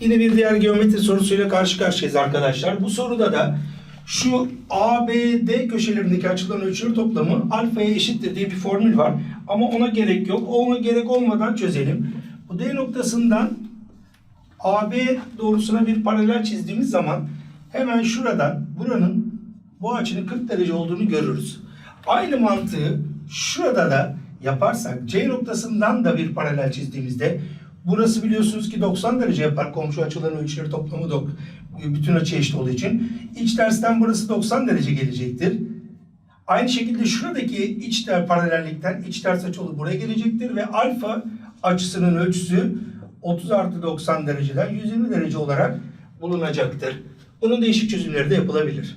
Yine bir diğer geometri sorusuyla karşı karşıyayız arkadaşlar. Bu soruda da şu ABD köşelerindeki açılan ölçüler toplamı alfaya eşittir diye bir formül var. Ama ona gerek yok. Ona gerek olmadan çözelim. Bu D noktasından AB doğrusuna bir paralel çizdiğimiz zaman hemen şuradan buranın bu açının 40 derece olduğunu görürüz. Aynı mantığı şurada da yaparsak C noktasından da bir paralel çizdiğimizde burası biliyorsunuz ki 90 derece yapar komşu açıların ölçüleri toplamı dok bütün açı eşit olduğu için iç tersten burası 90 derece gelecektir. Aynı şekilde şuradaki iç ter paralellikten iç ters açı olup buraya gelecektir ve alfa açısının ölçüsü 30 artı 90 dereceden 120 derece olarak bulunacaktır. Bunun değişik çözümleri de yapılabilir.